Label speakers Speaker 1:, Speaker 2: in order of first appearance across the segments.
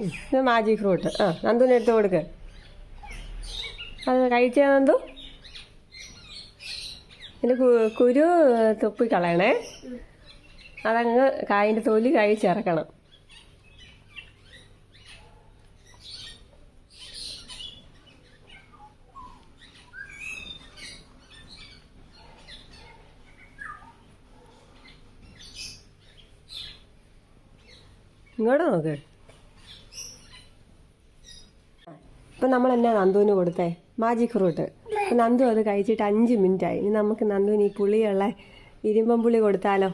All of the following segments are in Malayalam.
Speaker 1: ഇത് മാജിക് ഫ്രൂട്ട് ആ നന്ദുവിന് എടുത്ത് കൊടുക്ക്. അത് കഴിച്ചേ നന്ദു? ഇതിന്റെ കുരു തുപ്പി കളയണേ അതങ്ങ് കായിന്റെ തൊലി കഴിച്ചിറക്കണം ഇങ്ങോട്ട് നോക്ക്. ഇപ്പം നമ്മൾ എന്നാ നന്ദുവിന് കൊടുത്തേ? മാജിക് ഫ്രൂട്ട് നന്ദു അത് കഴിച്ചിട്ട് അഞ്ച് മിനിറ്റ് ആയി ഇനി നമുക്ക് നന്ദുവിന് ഈ പുളിയുള്ള ഇരുമ്പം പുളി കൊടുത്താലോ?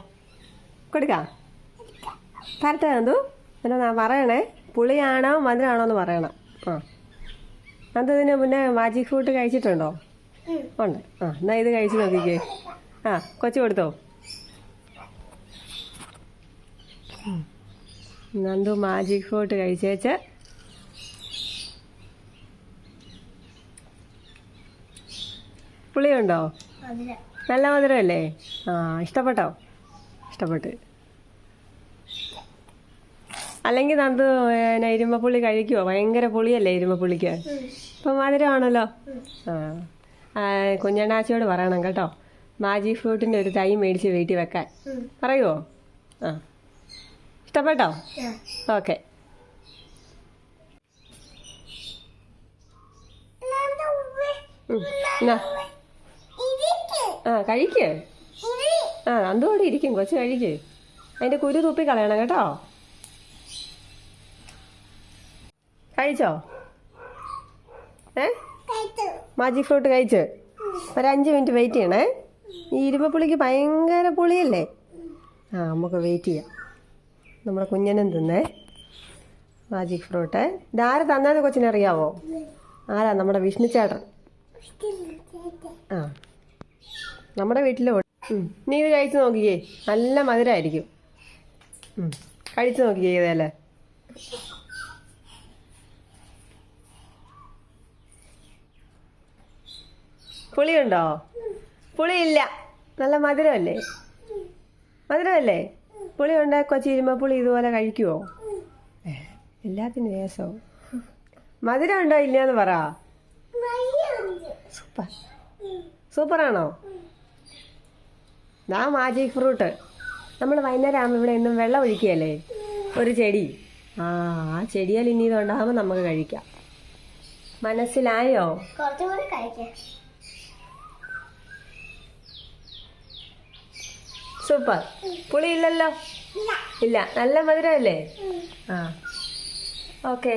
Speaker 1: കൊടുക്കാം? തരട്ടെ നന്ദു. എന്നാ പറയണേ. പുളിയാണോ മധുരമാണോ എന്ന് പറയണം. ആ. നന്ദു ഇതിന് മുന്നേ മാജിക് ഫ്രൂട്ട് കഴിച്ചിട്ടുണ്ടോ? ഉണ്ട്. ആ എന്നാ ഇത് കഴിച്ചു നോക്കിക്കേ. ആ കൊച്ചു കൊടുത്തോ. നന്ദു മാജിക് ഫ്രൂട്ട് കഴിച്ചേച്ച് പുളിയുണ്ടോ? നല്ല മധുരമല്ലേ ആ ഇഷ്ടപ്പെട്ടോ? ഇഷ്ടപ്പെട്ട്. അല്ലെങ്കിൽ നന്ദു ഇരുമ്പപ്പുളി കഴിക്കുമോ ഭയങ്കര പുളിയല്ലേ ഇരുമ്പപ്പുളിക്ക്? ഇപ്പം മധുരമാണല്ലോ. ആ. ആ, കുഞ്ഞണ്ണാച്ചിയോട് പറയണം കേട്ടോ. മാജി ഫ്രൂട്ടിന്റെ ഒരു തൈ മേടിച്ച് വീട്ടിൽ വെക്കാൻ. പറയുമോ ആ. ഇഷ്ടപ്പെട്ടോ? ഓക്കെ. എന്നാ. ആ കഴിക്ക്. ആ അന്തോടെ ഇരിക്കും കൊച്ചു കഴിക്ക്. അതിന്റെ കുരു തൂപ്പി കളയണം കേട്ടോ? കഴിച്ചോ? ഏ? മാജിക് ഫ്രൂട്ട് കഴിച്ച്. ഒരു അഞ്ച് മിനിറ്റ് വെയിറ്റ് ചെയ്യണേ. ഈ ഇരുമ്പപ്പുളിക്ക് ഭയങ്കര പുളിയല്ലേ? ആ നമുക്ക് വെയിറ്റ് ചെയ്യാം. നമ്മുടെ കുഞ്ഞനും തിന്നേ. മാജിക് ഫ്രൂട്ട് ഇതാര് തന്നാന്ന് കൊച്ചിനറിയാവോ? ആരാ? നമ്മുടെ വിഷ്ണു ചേട്ടൻ. ആ. നമ്മുടെ വീട്ടിൽ നീ ഇത് കഴിച്ചു നോക്കിക്കേ. നല്ല മധുരമായിരിക്കും. കഴിച്ചു നോക്കിക്കേ ഇതല്ലേ പുളിയുണ്ടോ? പുളിയില്ല. നല്ല മധുരമല്ലേ? മധുരമല്ലേ? പുളി ഉണ്ടാക്കി കൊച്ചിരുമ്പോ പുളി ഇതുപോലെ കഴിക്കുമോ എല്ലാത്തിനും രസവും മധുരം ഉണ്ടോ ഇല്ലയെന്ന് പറ. സൂപ്പർ. സൂപ്പറാണോ? ദാ മാജിക് ഫ്രൂട്ട്. നമ്മൾ വൈകുന്നേരം ആകുമ്പോൾ ഇവിടെ എന്നും വെള്ളം ഒഴിക്കുകയല്ലേ? ഒരു ചെടി. ആ ആ ചെടിയാൽ ഇനി ഇതുണ്ടാകുമ്പോൾ നമുക്ക് കഴിക്കാം. മനസ്സിലായോ? സൂപ്പർ. പുളി ഇല്ലല്ലോ ഇല്ല. നല്ല മധുരമല്ലേ? ആ. ഓക്കെ.